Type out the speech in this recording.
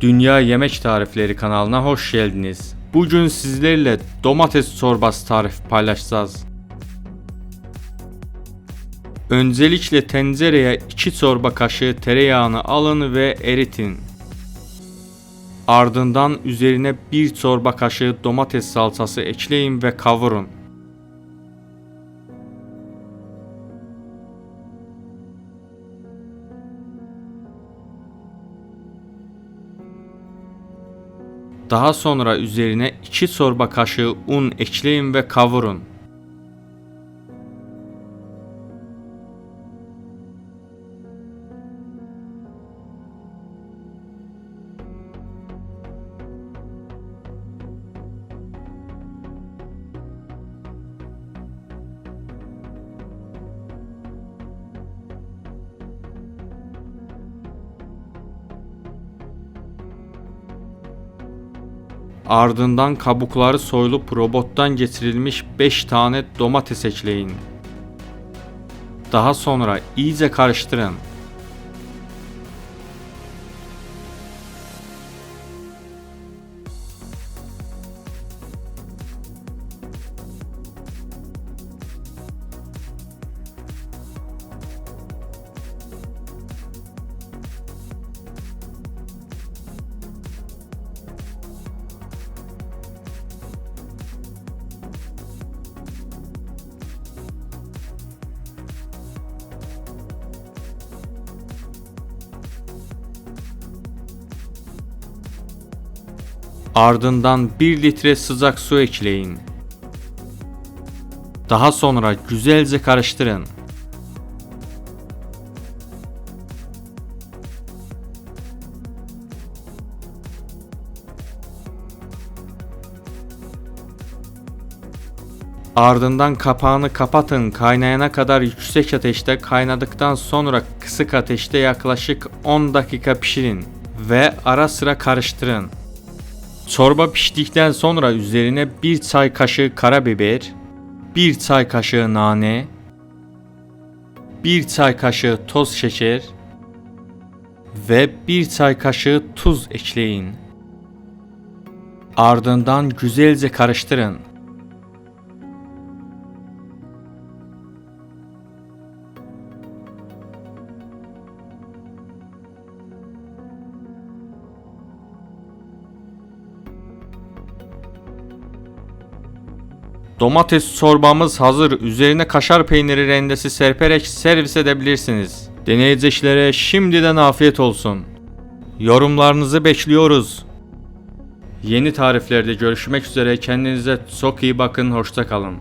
Dünya Yemek Tarifleri kanalına hoş geldiniz. Bugün sizlerle domates çorbası tarifi paylaşacağız. Öncelikle tencereye 2 çorba kaşığı tereyağını alın ve eritin. Ardından üzerine 1 çorba kaşığı domates salçası ekleyin ve kavurun. Daha sonra üzerine 2 çorba kaşığı un ekleyin ve kavurun. Ardından kabukları soyulup robottan geçirilmiş 5 tane domates ekleyin. Daha sonra iyice karıştırın. Ardından 1 litre sıcak su ekleyin. Daha sonra güzelce karıştırın. Ardından kapağını kapatın kaynayana kadar yüksek ateşte kaynadıktan sonra kısık ateşte yaklaşık 10 dakika pişirin ve ara sıra karıştırın. Çorba piştikten sonra üzerine 1 çay kaşığı karabiber, 1 çay kaşığı nane, 1 çay kaşığı toz şeker ve 1 çay kaşığı tuz ekleyin. Ardından güzelce karıştırın. Domates çorbamız hazır. Üzerine kaşar peyniri rendesi serperek servis edebilirsiniz. Deneyeceklere şimdiden afiyet olsun. Yorumlarınızı bekliyoruz. Yeni tariflerde görüşmek üzere. Kendinize çok iyi bakın. Hoşça kalın.